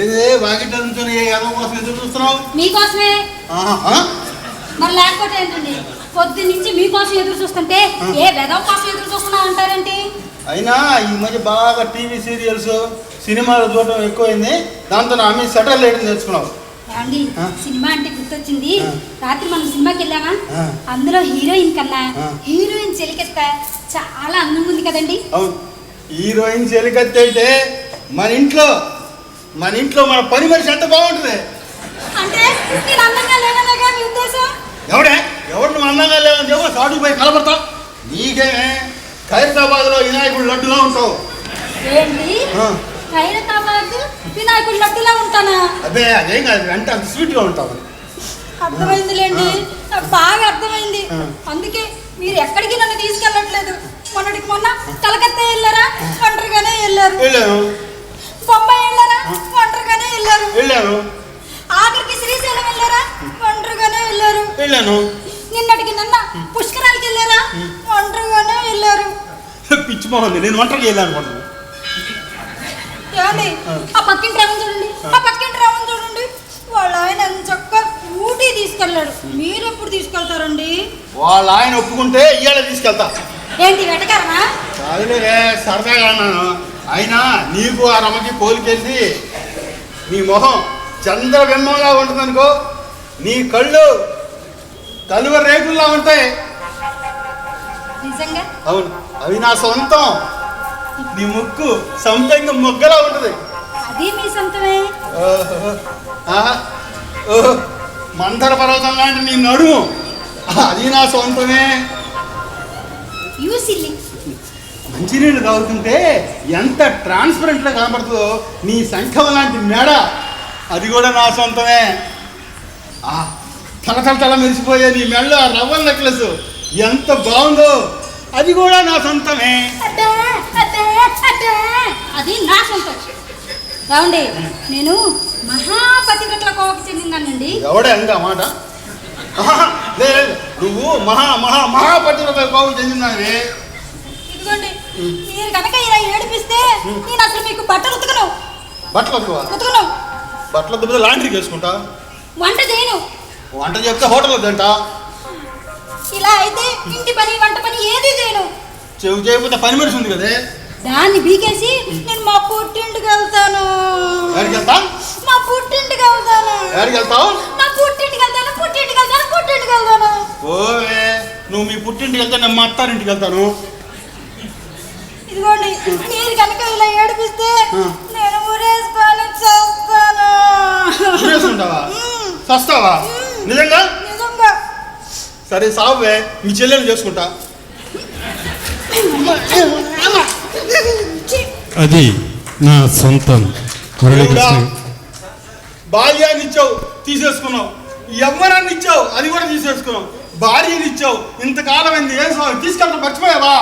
ఏదే వాకిట్ నుంచొని ఏ కోసం ఎదురు చూస్తున్నావు? మీకోసమే? మరి లేకపోతే ఏంటండి? పొద్దు నుంచి మీకోసం ఎదురు చూస్తుంటే ఏ వెదవ కోసం ఎదురు చూస్తున్నావు అంటారేంటి? అయినా ఈ మధ్య బాగా టీవీ సీరియల్స్ సినిమాలు చూడటం ఎక్కువైంది. దాంతో నా మీద సెటిల్ లేయడం నేర్చుకున్నావు ఆ? సినిమా అంటే గుర్తొచ్చింది. రాత్రి మనం సినిమాకి వెళ్ళామా. అందులో హీరోయిన్ కన్నా. హీరోయిన్ చెలికెత్త చాలా అందంగా ఉంది కదండి. హీరోయిన్ చెలికత్తి అయితే మన ఇంట్లో మన ఇంట్లో మన పని మనిషి ఎంత బాగుంటుంది. అంటే నేను అందంగా మీ ఉద్దేశం. ఎవడే? ఎవడు నువ్వు అందంగా లేవని చెప్పు సాటు పోయి కలబడతావు నీకేమే ఖైరతాబాద్లో వినాయకుడు లడ్డుగా ఉంటావు. ఏంటి. ఖైరతాబాద్ వినాయకుడు లడ్డులా ఉంటానా? అదే అదేం కాదు అంటే అంత స్వీట్గా ఉంటావు. అర్థమైందిలేండి. నాకు బాగా అర్థమైంది. అందుకే మీరు ఎక్కడికి నన్ను తీసుకెళ్ళట్లేదు. మొన్నటికి మొన్న కలకత్తా వెళ్ళారా? ఒంటరిగానే వెళ్ళారు. వెళ్ళాను. బొంబాయి వెళ్ళారా? ఒంటరిగానే వెళ్ళారు. వెళ్ళాను. ఆఖరికి శ్రీశైలం వెళ్ళారా? ఒంటరిగానే వెళ్ళారు. వెళ్ళాను. నిన్నటికి నిన్న పుష్కరాలకి వెళ్ళారా? ఒంటరిగానే వెళ్ళారు. పిచ్చి మొహంది నేను ఒంటరికి వెళ్ళాను ఏమండి? ఆ పక్కింటి చూడండి. ఆ పక్కింటి చూడండి. వాళ్ళ ఆయన ఊటీ తీసుకెళ్ళాడు. మీరు ఎప్పుడు తీసుకెళ్తారండి? వాళ్ళ ఆయన ఒప్పుకుంటే ఇవాళ తీసుకెళ్తా. ఏంటి వెటకారనా కాదులే సరదాగా అన్నాను. అయినా నీకు ఆ రమకి పోలికెళ్ళి నీ మొహం చంద్రబింబంలా ఉంటుంది అనుకో నీ కళ్ళు కలువ రేకుల్లా ఉంటాయి. నిజంగా? అవును అవి నా సొంతం. నీ ముక్కు సొంతంగా మొగ్గలా ఉంటుంది. అది మీ సొంతమే. మందర పర్వతం లాంటి నీ నడుము. అది నా సొంతమే. మంచినీళ్ళు తాగుతుంటే ఎంత ట్రాన్స్పరెంట్గా కనబడుతుందో నీ శంఖం లాంటి మెడ. అది కూడా నా సొంతమే. ఆ, తల తల తల మెరిసిపోయే నీ మెడలో ఆ రవ్వల నెక్లెస్ ఎంత బాగుందో అది కూడా నా సొంతమే. రావండి. నేను మహాపతివ్రతల కోవకు చెందిందానండి. ఎవడే అంగా మాట. నువ్వు మహా మహా మహాపతివ్రత కోపం చెందినావే ఇదిగోండి మీరు కనుక ఇలా ఏడిపిస్తే నేను అసలు మీకు బట్టలు ఉతకను. బట్టలు వద్దువా ఉతకను. బట్టలు వద్దు లాండ్రీకి వేసుకుంటా వంట చేయను. వంట చెప్తే హోటల్ వద్దంట ఇలా అయితే ఇంటి పని వంట పని ఏది చేయను. చెవి చేయకపోతే పని మనిషి ఉంది కదే. దాన్ని బీకేసి నేను మా పుట్టింటికి వెళ్తాను. మా పుట్టింటికి వెళ్తాను. మా పుట్టింటికి వెళ్తాను పుట్టింటికి వెళ్తాను పుట్టింటికి వెళ్తాను. ఓవే నువ్వు మీ పుట్టింటికి వెళ్తే నేను మా అత్తారింటికి వెళ్తాను. ఇదిగోండి మీరు కనుక ఇలా ఏడిపిస్తే. నేను ఊరేసుకొని చేస్తాను ఊరేసుకుంటావా? చస్తావా? నిజంగా? నిజంగా. సరే సావే మీ చెల్లెలు చేసుకుంటా! అది నా సొంతం. మురళీకృష్ణ బాల్యాన్ని ఇచ్చావు తీసేసుకున్నావు. యవ్వనాన్ని ఇచ్చావు అది కూడా తీసేసుకున్నావు. భార్యని ఇచ్చావు ఇంతకాలం అయింది ఏం స్వామి తీసుకెళ్ళడం మర్చిపోయావా?